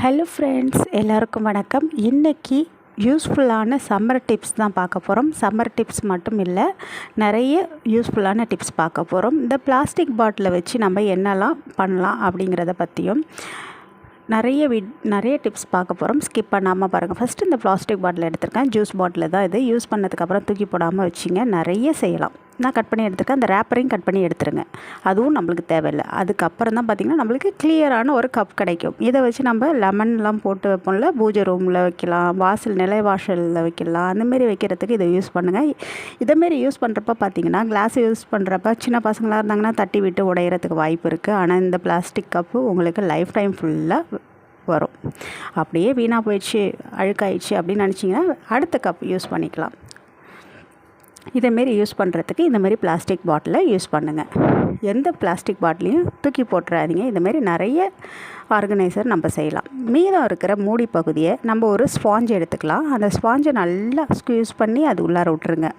Hello friends எல்லாருக்கும் வணக்கம். இன்றைக்கி யூஸ்ஃபுல்லான சம்மர் டிப்ஸ் தான் பார்க்க போகிறோம் சம்மர் டிப்ஸ் மட்டும் இல்லை நிறைய யூஸ்ஃபுல்லான டிப்ஸ் பார்க்க போகிறோம் இந்த பிளாஸ்டிக் பாட்டிலை வச்சு நம்ம என்னெல்லாம் பண்ணலாம் அப்படிங்கிறத பற்றியும் நிறைய வி நிறைய டிப்ஸ் பார்க்க போகிறோம் ஸ்கிப் பண்ணாமல் பாருங்கள் ஃபஸ்ட்டு இந்த பிளாஸ்டிக் பாட்டில் எடுத்திருக்கேன். ஜூஸ் பாட்டில் தான் இது. யூஸ் பண்ணதுக்கப்புறம் தூக்கி போடாமல் வச்சிங்க. நிறைய செய்யலாம். நான் கட் பண்ணி எடுத்துருக்கேன். அந்த ரேப்பரையும் கட் பண்ணி எடுத்துருங்க. அதுவும் நம்மளுக்கு தேவையில்லை. அதுக்கப்புறம் தான் பார்த்திங்கன்னா நம்மளுக்கு கிளியரான ஒரு கப் கிடைக்கும். இதை வச்சு நம்ம லெமன்லாம் போட்டு வைப்போம்ல பூஜை ரூமில் வைக்கலாம் வாசல் நிலை வாசலில் வைக்கலாம் அந்தமாரி வைக்கிறதுக்கு இதை யூஸ் பண்ணுங்கள் இதேமாரி யூஸ் பண்ணுறப்ப பார்த்திங்கன்னா கிளாஸ் யூஸ் பண்ணுறப்ப சின்ன பசங்களாக இருந்தாங்கன்னா தட்டி விட்டு உடையிறதுக்கு வாய்ப்பு இருக்குது ஆனால் இந்த பிளாஸ்டிக் கப்பு உங்களுக்கு லைஃப் டைம் ஃபுல்லாக வரும். அப்படியே வீணாக போயிடுச்சு அழுக்காயிடுச்சு அப்படின்னு நினச்சிங்கன்னா அடுத்த கப் யூஸ் பண்ணிக்கலாம். இதேமாரி யூஸ் பண்ணுறதுக்கு இந்தமாரி பிளாஸ்டிக் பாட்டிலை யூஸ் பண்ணுங்கள் எந்த பிளாஸ்டிக் பாட்டிலையும் தூக்கி போட்டுறாதீங்க. இந்தமாரி நிறைய ஆர்கனைசர் நம்ம செய்யலாம். மீதம் இருக்கிற மூடி பகுதியை நம்ம ஒரு ஸ்பாஞ்ச் எடுத்துக்கலாம். அந்த ஸ்பாஞ்சை நல்லா ஸ்க்யூஸ் பண்ணி அது உள்ளார விட்டுருங்க.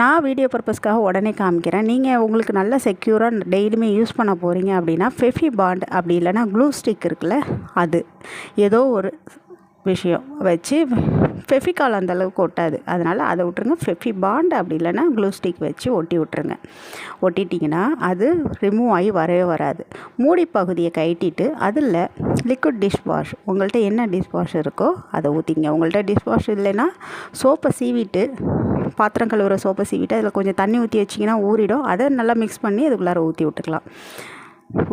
நான் வீடியோ பர்பஸ்க்காக உடனே காமிக்கிறேன். நீங்கள் உங்களுக்கு நல்ல செக்யூராக டெய்லியுமே யூஸ் பண்ண போகிறீங்க அப்படின்னா ஃபெஃபி பாண்ட் அப்படி இல்லைன்னா க்ளூ ஸ்டிக் இருக்குல்ல அது. ஏதோ ஒரு விஷயம் வச்சு ஃபெஃபிகால் அந்தளவுக்கு ஒட்டாது. அதனால் அதை விட்ருங்க ஃபெஃபி பாண்ட் அப்படி இல்லைன்னா க்ளூ ஸ்டிக் வச்சு ஒட்டி விட்ருங்க ஒட்டிட்டிங்கன்னா அது ரிமூவ் ஆகி வரவே வராது. மூடி பகுதியை கட்டிட்டு அதில் லிக்விட் டிஷ் வாஷ் உங்கள்கிட்ட என்ன டிஷ் வாஷ் இருக்கோ அதை ஊற்றிங்க உங்கள்கிட்ட டிஷ் வாஷ் இல்லைன்னா சோப்பை சீவிட்டு பாத்திரம் கழுவுற சோப்பை சீவிட்டு அதில் கொஞ்சம் தண்ணி ஊற்றி வச்சிங்கன்னா ஊறிடும். அதை நல்லா மிக்ஸ் பண்ணி அதுக்குள்ளார ஊற்றி விட்டுக்கலாம்.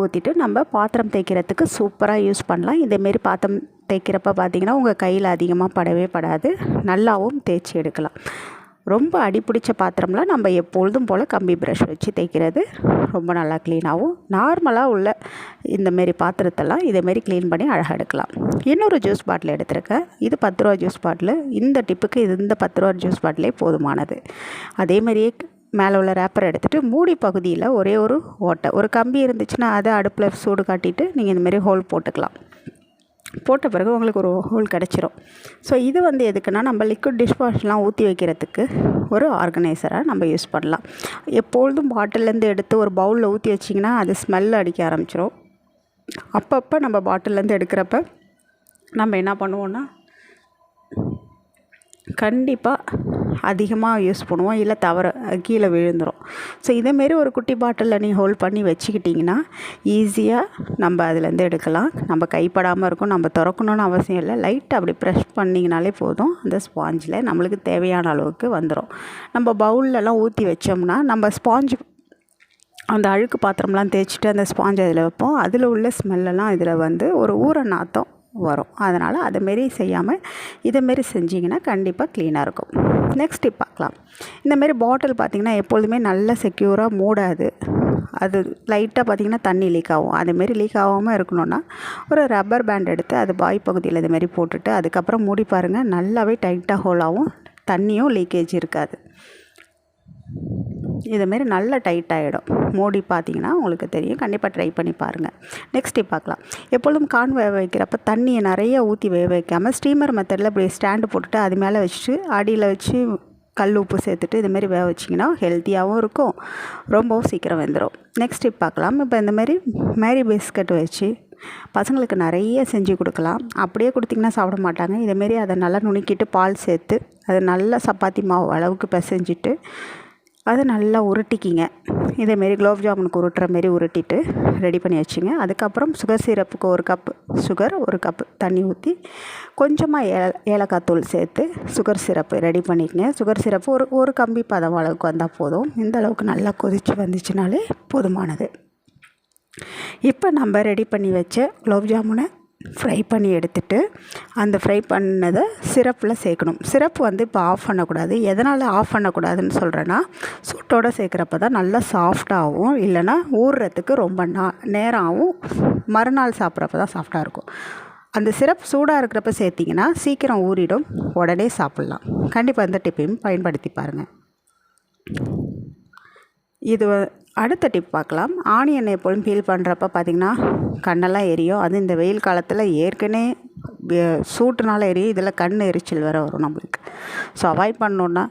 ஊற்றிட்டு நம்ம பாத்திரம் தேய்க்கிறதுக்கு சூப்பராக யூஸ் பண்ணலாம். இதேமாரி பாத்திரம் தேய்க்கிறப்ப பார்த்திங்கன்னா உங்கள் கையில் அதிகமாக படவே படாது. நல்லாவும் தேய்ச்சி எடுக்கலாம். ரொம்ப அடிப்பிடிச்ச பாத்திரம்லாம் நம்ம எப்பொழுதும் போல் கம்பி ப்ரஷ் வச்சு தேய்க்கிறது ரொம்ப நல்லா க்ளீனாகவும் நார்மலாக உள்ள இந்தமாரி பாத்திரத்தெல்லாம் இதேமாரி க்ளீன் பண்ணி அழகாக எடுக்கலாம். இன்னொரு ஜூஸ் பாட்டில் எடுத்திருக்கேன். இது பத்து ரூபா ஜூஸ் பாட்டில் இந்த டிப்புக்கு இது இந்த பத்து ரூபா ஜூஸ் பாட்டிலே போதுமானது. அதேமாரியே மேலே உள்ள ரேப்பர் எடுத்துகிட்டு மூடி பகுதியில் ஒரே ஒரு ஓட்டை. ஒரு கம்பி இருந்துச்சுன்னா அதை அடுப்பில் சூடு காட்டிட்டு நீங்கள் இந்தமாரி ஹோல் போட்டுக்கலாம். போட்ட பிறகு உங்களுக்கு ஒரு ஹோல் கிடச்சிரும். ஸோ இது வந்து எதுக்குன்னா நம்ம லிக்விட் டிஷ் வாஷ்லாம் ஊற்றி வைக்கிறதுக்கு ஒரு ஆர்கனைசராக நம்ம யூஸ் பண்ணலாம். எப்பொழுதும் பாட்டிலேருந்து எடுத்து ஒரு பவுலில் ஊற்றி வச்சிங்கன்னா அது ஸ்மெல் அடிக்க ஆரம்பிச்சிரும். அப்பப்போ நம்ம பாட்டிலேருந்து எடுக்கிறப்ப நம்ம என்ன பண்ணுவோன்னா கண்டிப்பாக அதிகமாக யூஸ் பண்ணுவோம். இல்லை தவற கீழே விழுந்துடும் ஸோ இதேமாரி ஒரு குட்டி பாட்டிலில் நீ ஹோல்ட் பண்ணி வச்சுக்கிட்டிங்கன்னா ஈஸியாக நம்ம அதுலேருந்து எடுக்கலாம். நம்ம கைப்படாமல் இருக்கும் நம்ம திறக்கணுன்னு அவசியம் இல்லை. லைட் அப்படி ப்ரெஷ் பண்ணிங்கனாலே போதும். அந்த ஸ்பாஞ்சில் நம்மளுக்கு தேவையான அளவுக்கு வந்துடும் நம்ம பவுல்லலாம் ஊற்றி வச்சோம்னா நம்ம ஸ்பாஞ்சு அந்த அழுக்கு பாத்திரம்லாம் தேய்ச்சிட்டு அந்த ஸ்பாஞ்ச் அதில் வைப்போம். அதில் உள்ள ஸ்மெல்லெல்லாம் இதில் வந்து ஒரு ஊற நாத்தம் வரும். அதனால் அதுமாரி செய்யாமல் இதைமாரி செஞ்சிங்கன்னா கண்டிப்பாக க்ளீனாக இருக்கும். நெக்ஸ்ட் டிப் பார்க்கலாம். இந்தமாரி பாட்டில் பார்த்திங்கன்னா எப்பொழுதுமே நல்லா செக்யூராக மூடாது. அது லைட்டாக பார்த்திங்கன்னா தண்ணி லீக் ஆகும். அதுமாரி லீக் ஆகாமல் இருக்கணும்னா ஒரு ரப்பர் பேண்ட் எடுத்து அது பாய் பகுதியில் இதுமாரி போட்டுட்டு அதுக்கப்புறம் மூடி பாருங்கள் நல்லாவே டைட்டாக ஹோலாகவும் தண்ணியும் லீக்கேஜ் இருக்காது. இதுமாரி நல்லா டைட் ஆகிடும் மூடி பார்த்தீங்கன்னா உங்களுக்கு தெரியும். கண்டிப்பாக ட்ரை பண்ணி பாருங்கள் நெக்ஸ்ட் பார்க்கலாம். எப்பொழுதும் கான் வேக வைக்கிறப்ப தண்ணியை நிறைய ஊற்றி வேக வைக்காமல் ஸ்டீமர் மெத்தடில் இப்படி ஸ்டாண்டு போட்டுட்டு அது மேலே வச்சுட்டு அடியில் வச்சு கல் உப்பு சேர்த்துட்டு இதுமாரி வேக வச்சிங்கன்னா ஹெல்த்தியாகவும் இருக்கும். ரொம்பவும் சீக்கிரம் வெந்துடும் நெக்ஸ்ட் டிப் பார்க்கலாம். இப்போ இந்தமாரி மேரி பிஸ்கட் வச்சு பசங்களுக்கு நிறைய செஞ்சு கொடுக்கலாம். அப்படியே கொடுத்திங்கன்னா சாப்பிட மாட்டாங்க. இதேமாரி அதை நல்லா நுணுக்கிட்டு பால் சேர்த்து அதை நல்லா சப்பாத்தி மாவு அளவுக்கு பிசைஞ்சிட்டு அதை நல்லா உருட்டிக்கிங்க. இதேமாரி குலோப் ஜாமுனுக்கு உருட்டுற மாரி உருட்டிட்டு ரெடி பண்ணி வச்சுங்க. அதுக்கப்புறம் சுகர் சிரப்புக்கு ஒரு கப்பு சுகர் ஒரு கப்பு தண்ணி ஊற்றி கொஞ்சமாக ஏ ஏலக்காய் தூள் சேர்த்து சுகர் சிரப்பு ரெடி பண்ணிக்கங்க. சுகர் சிரப்பு ஒரு ஒரு கம்பி பதம் அளவுக்கு வந்தால் போதும். இந்த அளவுக்கு நல்லா கொதித்து வந்துச்சுனாலே போதுமானது. இப்போ நம்ம ரெடி பண்ணி வச்ச குலோப் ஜாமுனை ஃப்ரை பண்ணி எடுத்துட்டு அந்த ஃப்ரை பண்ணதை சிரப்பில் சேர்க்கணும். சிரப்பு வந்து இப்போ ஆஃப் பண்ணக்கூடாது. எதனால் ஆஃப் பண்ணக்கூடாதுன்னு சொல்கிறேன்னா சூட்டோடு சேர்க்குறப்ப தான் நல்லா சாஃப்டாகவும் இல்லைன்னா ஊறுறதுக்கு ரொம்ப நா நேரம் மறுநாள் சாப்பிட்றப்ப தான் சாஃப்டாக இருக்கும். அந்த சிரப் சூடாக இருக்கிறப்ப சேர்த்திங்கன்னா சீக்கிரம் ஊறிடும். உடனே சாப்பிட்லாம். கண்டிப்பாக இந்த டிப்பையும் பயன்படுத்தி பாருங்கள் இது அடுத்த டிப் பார்க்கலாம். ஆனியன் எப்பொழுதும் பீல் பண்ணுறப்ப பார்த்திங்கன்னா கண்ணெல்லாம் எரியும். அது இந்த வெயில் காலத்தில் ஏற்கனவே சூட்டுனால எரியும். இதில் கண் எரிச்சல் வேறு வரும் நம்மளுக்கு. ஸோ அவாய்ட் பண்ணோன்னா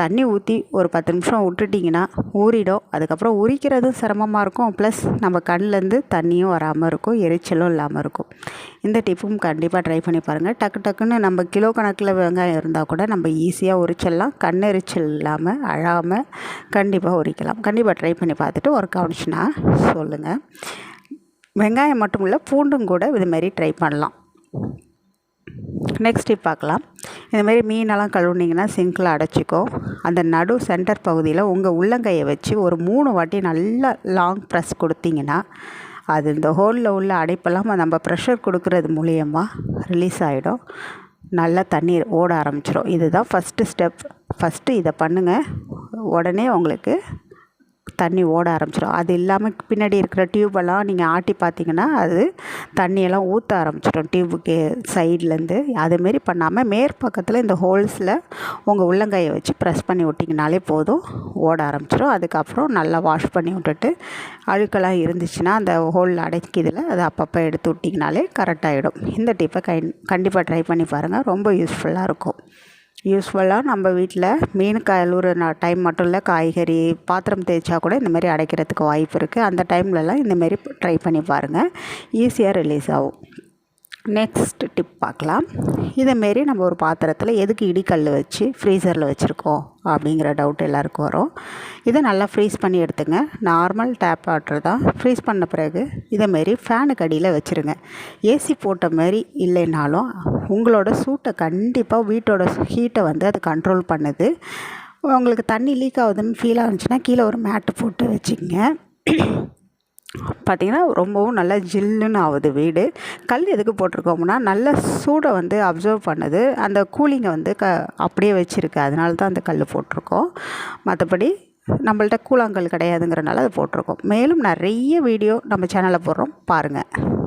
தண்ணி ஊற்றி ஒரு பத்து நிமிஷம் விட்டுட்டிங்கன்னா ஊறிடும். அதுக்கப்புறம் உரிக்கிறதும் சிரமமாக இருக்கும். ப்ளஸ் நம்ம கண்ணிலேருந்து தண்ணியும் வராமல் இருக்கும். எரிச்சலும் இல்லாமல் இருக்கும். இந்த டிப்பும் கண்டிப்பாக ட்ரை பண்ணி பாருங்கள் டக்கு டக்குன்னு நம்ம கிலோ கணக்கில் வெங்காயம் இருந்தால் கூட நம்ம ஈஸியாக உரிச்சிடலாம். கண்ணெரிச்சல் இல்லாமல் அழாமல் கண்டிப்பாக உரிக்கலாம். கண்டிப்பாக ட்ரை பண்ணி பார்த்துட்டு ஒர்க் ஆனிச்சுன்னா சொல்லுங்கள் வெங்காயம் மட்டும் இல்லை பூண்டும் கூட இதுமாரி ட்ரை பண்ணலாம். நெக்ஸ்ட் டிப் பார்க்கலாம். இதுமாரி மீனெல்லாம் கழுவுனிங்கன்னா சிங்கில் அடைச்சிக்கும் அந்த நடு சென்டர் பகுதியில் உங்கள் உள்ளங்கையை வச்சு ஒரு மூணு வாட்டி நல்லா லாங் ப்ரெஸ் கொடுத்தீங்கன்னா அது இந்த ஹோலில் உள்ள அடைப்பெல்லாம் நம்ம ப்ரெஷர் கொடுக்குறது மூலயமா ரிலீஸ் ஆகிடும் நல்லா தண்ணீர் ஓட ஆரம்பிச்சிடும் இதுதான் ஃபஸ்ட்டு ஸ்டெப் ஃபஸ்ட்டு இதை பண்ணுங்கள் உடனே உங்களுக்கு தண்ணி ஓட ஆரம்பிச்சிடும் அது இல்லாமல் பின்னாடி இருக்கிற டியூப்பெல்லாம் நீங்கள் ஆட்டி பார்த்தீங்கன்னா அது தண்ணியெல்லாம் ஊற்ற ஆரம்பிச்சிடும் டியூபுக்கு சைட்லேருந்து அதுமாரி பண்ணாமல் மேற்பக்கத்தில் இந்த ஹோல்ஸில் உங்கள் உள்ளங்கையை வச்சு ப்ரெஸ் பண்ணி விட்டிங்கனாலே போதும். ஓட ஆரம்பிச்சிடும் அதுக்கப்புறம் நல்லா வாஷ் பண்ணி விட்டுட்டு அழுக்கெல்லாம் இருந்துச்சுன்னா அந்த ஹோலில் அடைக்கிதில் அதை அப்பப்போ எடுத்து விட்டிங்கனாலே கரெக்டாகிடும் இந்த டிப்பை கை கண்டிப்பாக ட்ரை பண்ணி பாருங்கள் ரொம்ப யூஸ்ஃபுல்லாக இருக்கும். யூஸ்ஃபுல்லாக நம்ம வீட்டில் மீன் கழுவுற டைம் மட்டும் இல்லை காய்கறி பாத்திரம் தேய்ச்சா கூட இந்தமாரி அடைக்கிறதுக்கு வாய்ப்பு இருக்குது அந்த டைம்லலாம் இந்தமாரி ட்ரை பண்ணி பாருங்கள் ஈஸியாக ரிலீஸ் ஆகும். நெக்ஸ்ட் டிப் பார்க்கலாம். இதேமாரி நம்ம ஒரு பாத்திரத்தில் எதுக்கு இடிக்கல் வச்சு ஃப்ரீசரில் வச்சுருக்கோம் அப்படிங்கிற டவுட் எல்லாருக்கும் வரும். இதை நல்லா ஃப்ரீஸ் பண்ணி எடுத்துங்க. நார்மல் டேப் வாட்டர் தான் ஃப்ரீஸ் பண்ண பிறகு இதேமாரி ஃபேனுக்கு அடியில் வச்சுருங்க. ஏசி போட்ட மாதிரி இல்லைனாலும் உங்களோட சூட்டை கண்டிப்பாக வீட்டோட ஹீட்டை வந்து அது கண்ட்ரோல் பண்ணுது. உங்களுக்கு தண்ணி லீக் ஆகுதுன்னு ஃபீல் ஆகுச்சுன்னா கீழே ஒரு மேட்டு போட்டு வச்சுக்கங்க. பார்த்திங்கன்னா ரொம்பவும் நல்லா ஜில்லுன்னு ஆகுது வீடு. கல் எதுக்கு போட்டிருக்கோம்னா நல்ல சூடை வந்து அப்சர்வ் பண்ணுது. அந்த கூலிங்கை வந்து க அப்படியே வச்சுருக்கு. அதனால தான் அந்த கல் போட்டிருக்கோம். மற்றபடி நம்மள்ட்ட கூழாங்கல் கிடையாதுங்கிறனால அதை போட்டிருக்கோம். மேலும் நிறைய வீடியோ நம்ம சேனலில் போடுறோம். பாருங்கள்